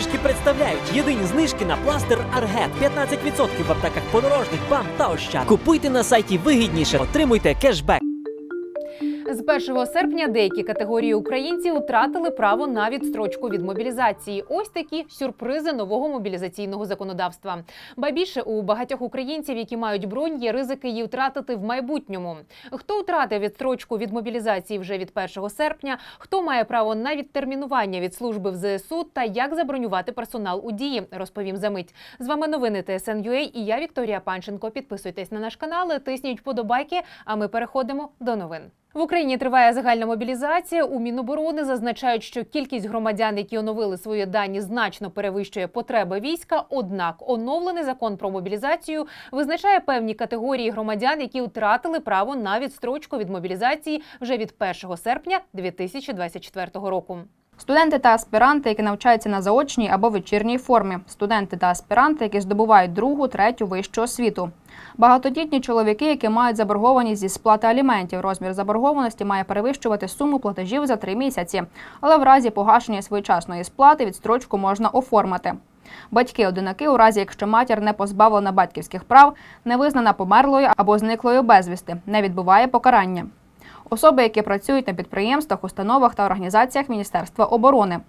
знижки представляють єдині знижки на пластир Аргет. 15% в аптеках подорожних, бам та ощад. Купуйте на сайті вигідніше, отримуйте кешбек. З 1 серпня деякі категорії українців втратили право на відстрочку від мобілізації. Ось такі сюрпризи нового мобілізаційного законодавства. Ба більше у багатьох українців, які мають бронь, є ризики її втратити в майбутньому. Хто втратив відстрочку від мобілізації вже від 1 серпня? Хто має право на відтермінування від служби в ЗСУ та як забронювати персонал у дії? Розповім за мить. З вами новини ТСН.UA і я Вікторія Панченко. Підписуйтесь на наш канал, тисніть вподобайки. А ми переходимо до новин. В Україні триває загальна мобілізація. У Міноборони зазначають, що кількість громадян, які оновили свої дані, значно перевищує потреби війська. Однак оновлений закон про мобілізацію визначає певні категорії громадян, які втратили право на відстрочку від мобілізації вже від 1 серпня 2024 року. Студенти та аспіранти, які навчаються на заочній або вечірній формі, студенти та аспіранти, які здобувають другу, третю вищу освіту. Багатодітні чоловіки, які мають заборгованість зі сплати аліментів. Розмір заборгованості має перевищувати суму платежів за три місяці, але в разі погашення своєчасної сплати відстрочку можна оформити. Батьки-одинаки, у разі якщо матір не позбавлена батьківських прав, не визнана померлою або зниклою безвісти, не відбуває покарання. Особи, які працюють на підприємствах, установах та організаціях Міністерства оборони.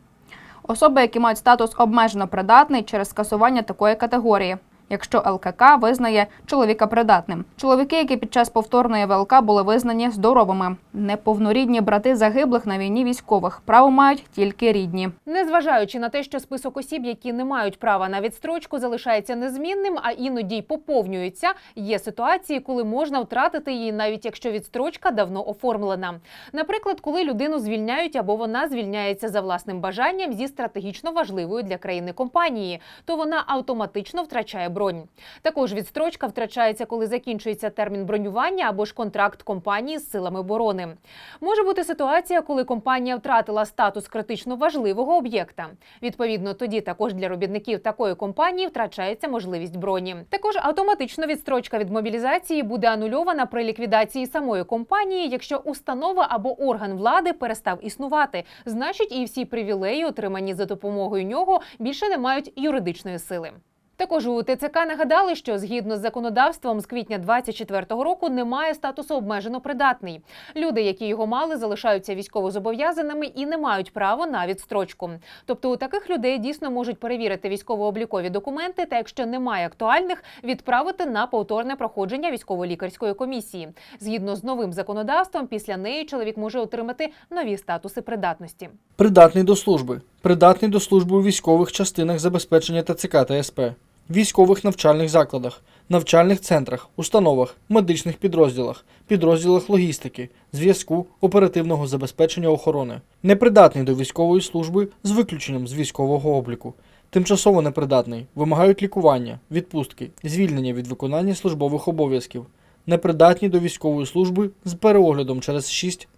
Особи, які мають статус обмежено придатний через скасування такої категорії, якщо ЛКК визнає чоловіка придатним. Чоловіки, які під час повторної ВЛК були визнані здоровими, неповнорідні брати загиблих на війні військових. Право мають тільки рідні. Незважаючи на те, що список осіб, які не мають права на відстрочку, залишається незмінним, а іноді й поповнюється, є ситуації, коли можна втратити її, навіть якщо відстрочка давно оформлена. Наприклад, коли людину звільняють або вона звільняється за власним бажанням зі стратегічно важливої для країни компанії, то вона автоматично втрачає бронь. Також відстрочка втрачається, коли закінчується термін бронювання або ж контракт компанії з силами оборони. Може бути ситуація, коли компанія втратила статус критично важливого об'єкта. Відповідно, тоді також для робітників такої компанії втрачається можливість броні. Також автоматично відстрочка від мобілізації буде анульована при ліквідації самої компанії, якщо установа або орган влади перестав існувати. Значить, і всі привілеї, отримані за допомогою нього, більше не мають юридичної сили. Також у ТЦК нагадали, що згідно з законодавством з квітня 24-го року немає статусу обмежено придатний. Люди, які його мали, залишаються військовозобов'язаними і не мають права на відстрочку. Тобто у таких людей дійсно можуть перевірити військово-облікові документи, та якщо немає актуальних, відправити на повторне проходження військово-лікарської комісії. Згідно з новим законодавством, після неї чоловік може отримати нові статуси придатності. Придатний до служби. Придатний до служби у військових частинах забезпечення ТЦК та СП, військових навчальних закладах, навчальних центрах, установах, медичних підрозділах, підрозділах логістики, зв'язку, оперативного забезпечення охорони. Непридатний до військової служби з виключенням з військового обліку. Тимчасово непридатний, вимагають лікування, відпустки, звільнення від виконання службових обов'язків. Непридатні до військової служби з переоглядом через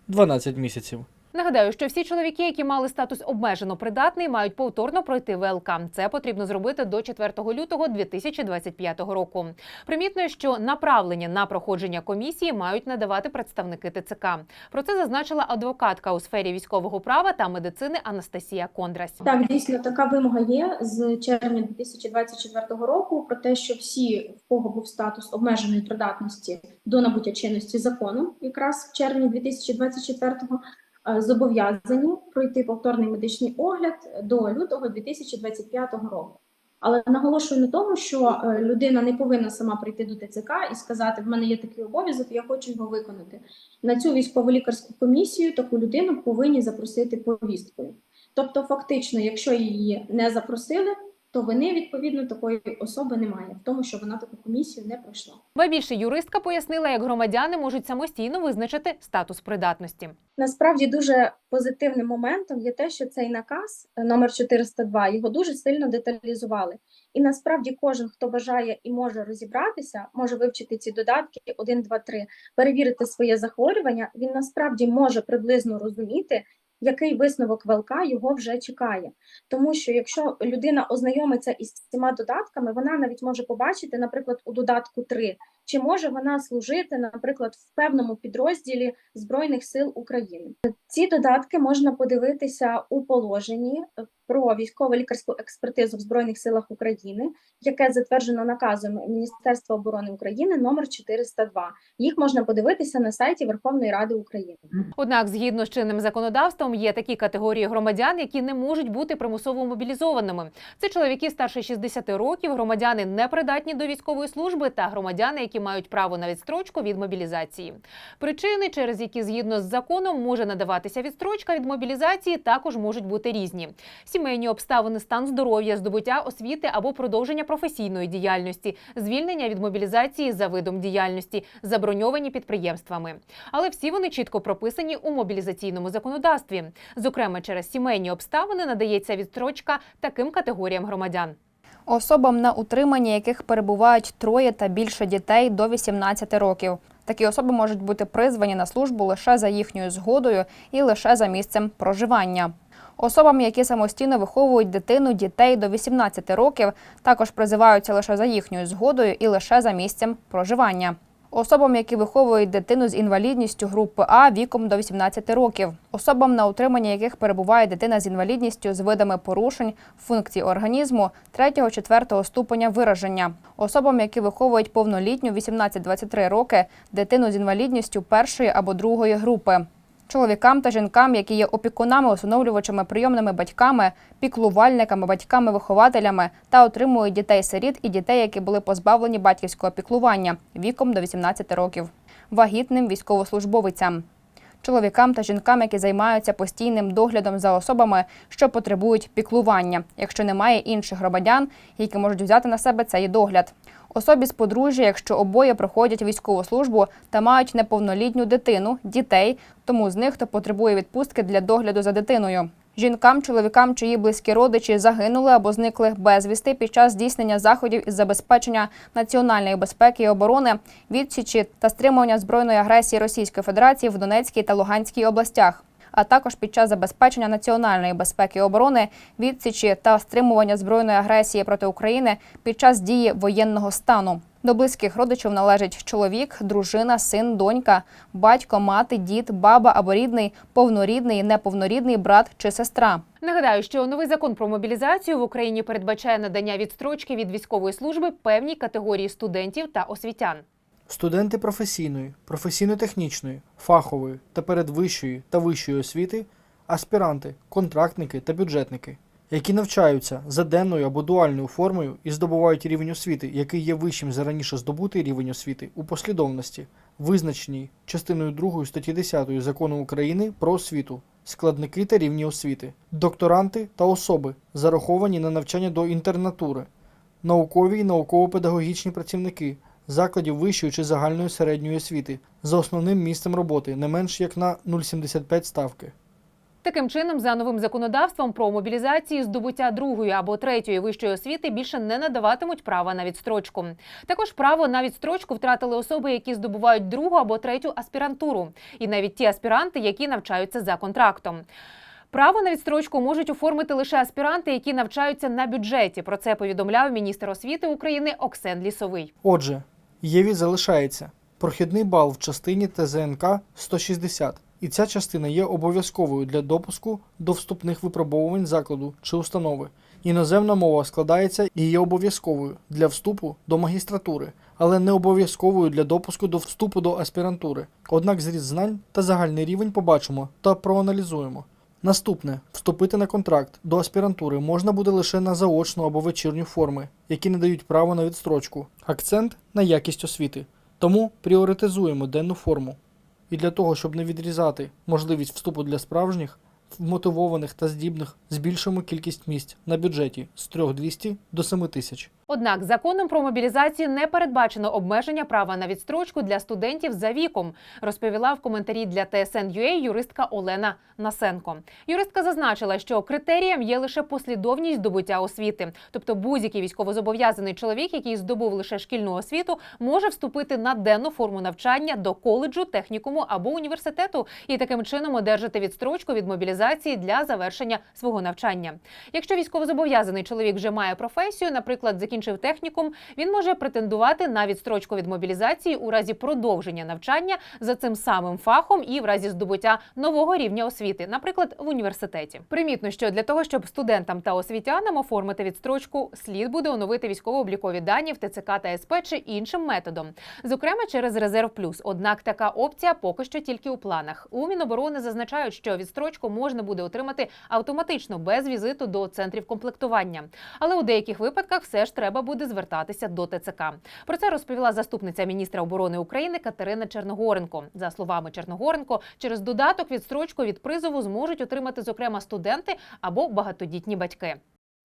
6-12 місяців. Нагадаю, що всі чоловіки, які мали статус обмежено придатний, мають повторно пройти ВЛК. Це потрібно зробити до 4 лютого 2025 року. Примітно, що направлення на проходження комісії мають надавати представники ТЦК. Про це зазначила адвокатка у сфері військового права та медицини Анастасія Кондрась. Так, дійсно така вимога є з червня 2024 року про те, що всі, в кого був статус обмеженої придатності до набуття чинності закону, якраз в червні 2024-го, е, зобов'язані пройти повторний медичний огляд до лютого 2025 року. Але наголошую на тому, що е, людина не повинна сама прийти до ТЦК і сказати: в мене є такий обов'язок, я хочу його виконати. На цю військово-лікарську комісію таку людину повинні запросити повісткою. Тобто, фактично, якщо її не запросили, то вини відповідно такої особи немає в тому, що вона таку комісію не пройшла. Ба більше юристка пояснила, як громадяни можуть самостійно визначити статус придатності. Насправді дуже позитивним моментом є те, що цей наказ е, номер 402, його дуже сильно деталізували. І насправді кожен, хто бажає і може розібратися, може вивчити ці додатки 1, 2, 3, перевірити своє захворювання. Він насправді може приблизно розуміти, який висновок ВЛК його вже чекає. Тому що якщо людина ознайомиться із цими додатками, вона навіть може побачити, наприклад, у додатку 3, чи може вона служити, наприклад, в певному підрозділі Збройних сил України. Ці додатки можна подивитися у положенні е, про військово-лікарську експертизу в Збройних силах України, яке затверджено наказом Міністерства оборони України номер 402. Їх можна подивитися на сайті Верховної Ради України. Однак, згідно з чинним законодавством, є такі категорії громадян, які не можуть бути примусово мобілізованими. Це чоловіки старше 60 років, громадяни непридатні до військової служби та громадяни, які мають право на відстрочку від мобілізації. Причини, через які згідно з законом може надаватися відстрочка від мобілізації, також можуть бути різні: сімейні обставини, стан здоров'я, здобуття освіти або продовження професійної діяльності, звільнення від мобілізації за видом діяльності, заброньовані підприємствами. Але всі вони чітко прописані у мобілізаційному законодавстві. Зокрема, через сімейні обставини надається відстрочка таким категоріям громадян. Особам, на утриманні яких перебувають троє та більше дітей до 18 років. Такі особи можуть бути призвані на службу лише за їхньою згодою і лише за місцем проживання. Особам, які самостійно виховують дитину дітей до 18 років, також призиваються лише за їхньою згодою і лише за місцем проживання. Особам, які виховують дитину з інвалідністю групи А віком до 18 років, особам, на утриманні яких перебуває дитина з інвалідністю з видами порушень функцій організму 3-4 ступеня вираження, особам, які виховують повнолітню 18-23 роки дитину з інвалідністю першої або другої групи. Чоловікам та жінкам, які є опікунами, усиновлювачами, прийомними батьками, піклувальниками, батьками-вихователями та отримують дітей-сиріт і дітей, які були позбавлені батьківського піклування віком до 18 років, вагітним військовослужбовицям, чоловікам та жінкам, які займаються постійним доглядом за особами, що потребують піклування, якщо немає інших громадян, які можуть взяти на себе цей догляд. Особі з подружжя, якщо обоє проходять військову службу та мають неповнолітню дитину, дітей, тому з них, хто потребує відпустки для догляду за дитиною. Жінкам, чоловікам, чиї близькі родичі загинули або зникли безвісти під час здійснення заходів із забезпечення національної безпеки і оборони, відсічі та стримування збройної агресії Російської Федерації в Донецькій та Луганській областях, а також під час забезпечення національної безпеки і оборони, відсічі та стримування збройної агресії проти України під час дії воєнного стану. До близьких родичів належать чоловік, дружина, син, донька, батько, мати, дід, баба або рідний, повнорідний, неповнорідний брат чи сестра. Нагадаю, що новий закон про мобілізацію в Україні передбачає надання відстрочки від військової служби певній категорії студентів та освітян. Студенти професійної, професійно-технічної, фахової та передвищої та вищої освіти, аспіранти, контрактники та бюджетники, які навчаються за денною або дуальною формою і здобувають рівень освіти, який є вищим за раніше здобутий рівень освіти у послідовності, визначеній частиною 2 статті 10 закону України про освіту, складники та рівні освіти, докторанти та особи, зараховані на навчання до інтернатури, наукові і науково-педагогічні працівники закладів вищої чи загальної середньої освіти за основним місцем роботи не менш як на 0,75 ставки. Таким чином, за новим законодавством про мобілізацію здобуття другої або третьої вищої освіти більше не надаватимуть права на відстрочку. Також право на відстрочку втратили особи, які здобувають другу або третю аспірантуру, і навіть ті аспіранти, які навчаються за контрактом. Право на відстрочку можуть оформити лише аспіранти, які навчаються на бюджеті. Про це повідомляв міністр освіти України Оксен Лісовий. Отже, ЄВІ залишається прохідний бал в частині ТЗНК 160, і ця частина є обов'язковою для допуску до вступних випробовувань закладу чи установи. Іноземна мова складається і є обов'язковою для вступу до магістратури, але не обов'язковою для допуску до вступу до аспірантури. Однак зріст знань та загальний рівень побачимо та проаналізуємо. Наступне вступити на контракт до аспірантури можна буде лише на заочну або вечірню форми, які не дають право на відстрочку. Акцент на якість освіти. Тому пріоритизуємо денну форму. І для того, щоб не відрізати можливість вступу для справжніх, вмотивованих та здібних, збільшуємо кількість місць на бюджеті з 3200 до 7000. Однак законом про мобілізацію не передбачено обмеження права на відстрочку для студентів за віком, розповіла в коментарі для TSN.ua юристка Олена Насенко. Юристка зазначила, що критерієм є лише послідовність здобуття освіти, тобто будь-який військовозобов'язаний чоловік, який здобув лише шкільну освіту, може вступити на денну форму навчання до коледжу, технікуму або університету і таким чином одержати відстрочку від мобілізації для завершення свого навчання. Якщо військовозобов'язаний чоловік вже має професію, наприклад, закінчив закінчив технікум, він може претендувати на відстрочку від мобілізації у разі продовження навчання за цим самим фахом і в разі здобуття нового рівня освіти, наприклад, в університеті. Примітно, що для того, щоб студентам та освітянам оформити відстрочку, слід буде оновити військово-облікові дані в ТЦК та СП чи іншим методом, зокрема через резерв плюс. Однак така опція поки що тільки у планах. У Міноборони зазначають, що відстрочку можна буде отримати автоматично без візиту до центрів комплектування. Але у деяких випадках все ж треба буде звертатися до ТЦК. Про це розповіла заступниця міністра оборони України Катерина Черногоренко. За словами Черногоренко, через додаток відстрочку від призову зможуть отримати зокрема студенти або багатодітні батьки.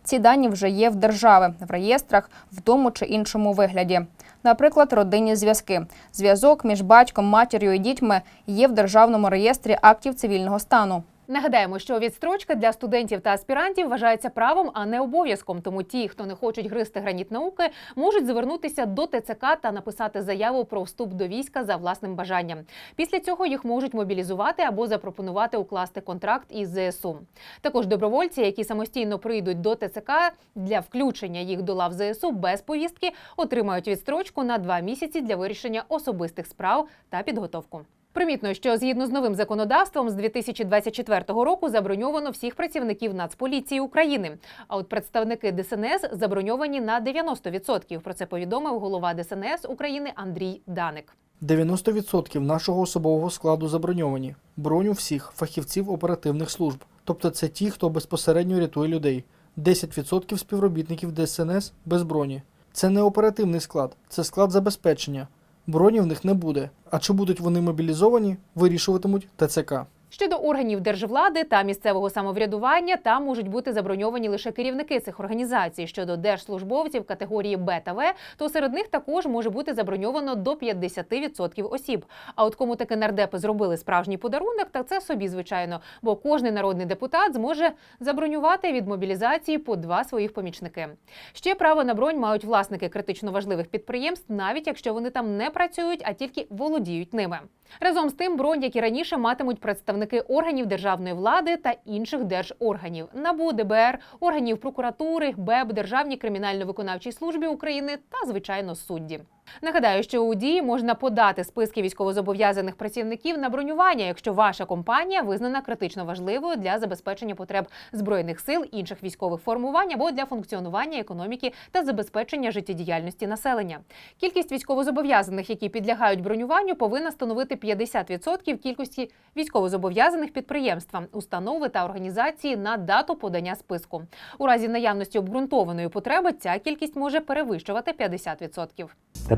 Ці дані вже є в держави в реєстрах в тому чи іншому вигляді. Наприклад, родинні зв'язки. Зв'язок між батьком, матір'ю і дітьми є в державному реєстрі актів цивільного стану. Нагадаємо, що відстрочка для студентів та аспірантів вважається правом, а не обов'язком. Тому ті, хто не хочуть гризти граніт науки, можуть звернутися до ТЦК та написати заяву про вступ до війська за власним бажанням. Після цього їх можуть мобілізувати або запропонувати укласти контракт із ЗСУ. Також добровольці, які самостійно прийдуть до ТЦК для включення їх до лав ЗСУ без повістки, отримають відстрочку на два місяці для вирішення особистих справ та підготовку. Примітно, що згідно з новим законодавством з 2024 року заброньовано всіх працівників Нацполіції України. А от представники ДСНС заброньовані на 90%. Про це повідомив голова ДСНС України Андрій Даник. 90% нашого особового складу заброньовані. Броню всіх фахівців оперативних служб. Тобто це ті, хто безпосередньо рятує людей. 10% співробітників ДСНС без броні. Це не оперативний склад, це склад забезпечення. Броні в них не буде. А чи будуть вони мобілізовані, вирішуватимуть ТЦК. Щодо органів держвлади та місцевого самоврядування, там можуть бути заброньовані лише керівники цих організацій. Щодо держслужбовців категорії Б та В, то серед них також може бути заброньовано до 50% осіб. А от кому таки нардепи зробили справжній подарунок, так це собі звичайно, бо кожний народний депутат зможе забронювати від мобілізації по два своїх помічники. Ще право на бронь мають власники критично важливих підприємств, навіть якщо вони там не працюють, а тільки володіють ними. Разом з тим, бронь, як і раніше, матимуть представники органів державної влади та інших держорганів НАБУ, ДБР, органів прокуратури, БЕБ, Державній кримінально-виконавчій службі України та, звичайно, судді. Нагадаю, що у дії можна подати списки військовозобов'язаних працівників на бронювання, якщо ваша компанія визнана критично важливою для забезпечення потреб збройних сил, інших військових формувань або для функціонування економіки та забезпечення життєдіяльності населення. Кількість військовозобов'язаних, які підлягають бронюванню, повинна становити 50% кількості військовозобов'язаних підприємства, установи та організації на дату подання списку. У разі наявності обґрунтованої потреби ця кількість може перевищувати 50%.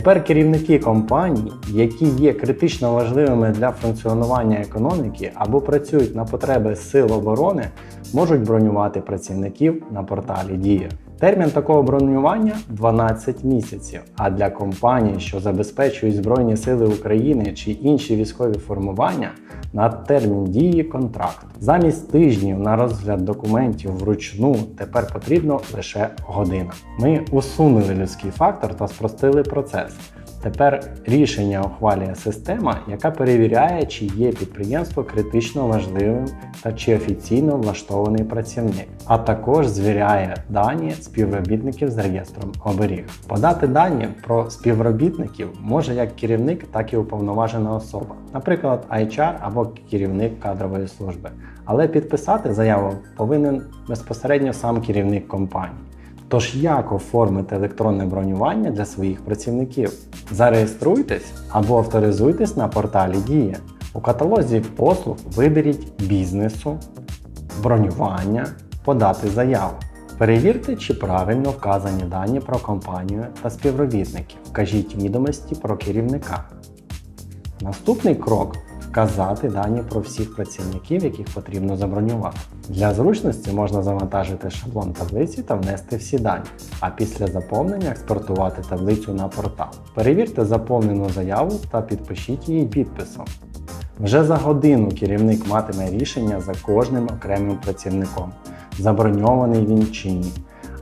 Тепер керівники компаній, які є критично важливими для функціонування економіки або працюють на потреби сил оборони, можуть бронювати працівників на порталі Дія. Термін такого бронювання 12 місяців. А для компаній, що забезпечують Збройні Сили України чи інші військові формування, на термін дії контракт. Замість тижнів на розгляд документів вручну тепер потрібно лише година. Ми усунули людський фактор та спростили процес. Тепер рішення ухвалює система, яка перевіряє, чи є підприємство критично важливим та чи офіційно влаштований працівник, а також звіряє дані співробітників з реєстром оберіг. Подати дані про співробітників може як керівник, так і уповноважена особа, наприклад, HR або керівник кадрової служби. Але підписати заяву повинен безпосередньо сам керівник компанії. Тож як оформити електронне бронювання для своїх працівників? Зареєструйтесь або авторизуйтесь на порталі Дія. У каталозі послуг виберіть бізнесу, бронювання, подати заяву. Перевірте, чи правильно вказані дані про компанію та співробітників. Вкажіть відомості про керівника. Наступний крок вказати дані про всіх працівників, яких потрібно забронювати. Для зручності можна завантажити шаблон таблиці та внести всі дані, а після заповнення експортувати таблицю на портал. Перевірте заповнену заяву та підпишіть її підписом. Вже за годину керівник матиме рішення за кожним окремим працівником, заброньований він чи ні.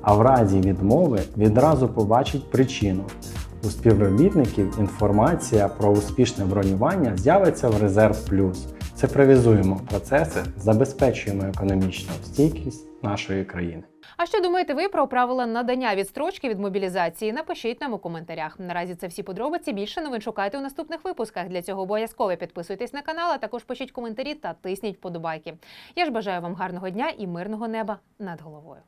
А в разі відмови відразу побачить причину. У співробітників інформація про успішне бронювання з'явиться в Резерв Плюс. Цифровізуємо процеси, забезпечуємо економічну стійкість нашої країни. А що думаєте ви про правила надання відстрочки від мобілізації? Напишіть нам у коментарях. Наразі це всі подробиці. Більше новин шукайте у наступних випусках. Для цього обов'язково підписуйтесь на канал, а також пишіть коментарі та тисніть подобайки. Я ж бажаю вам гарного дня і мирного неба над головою.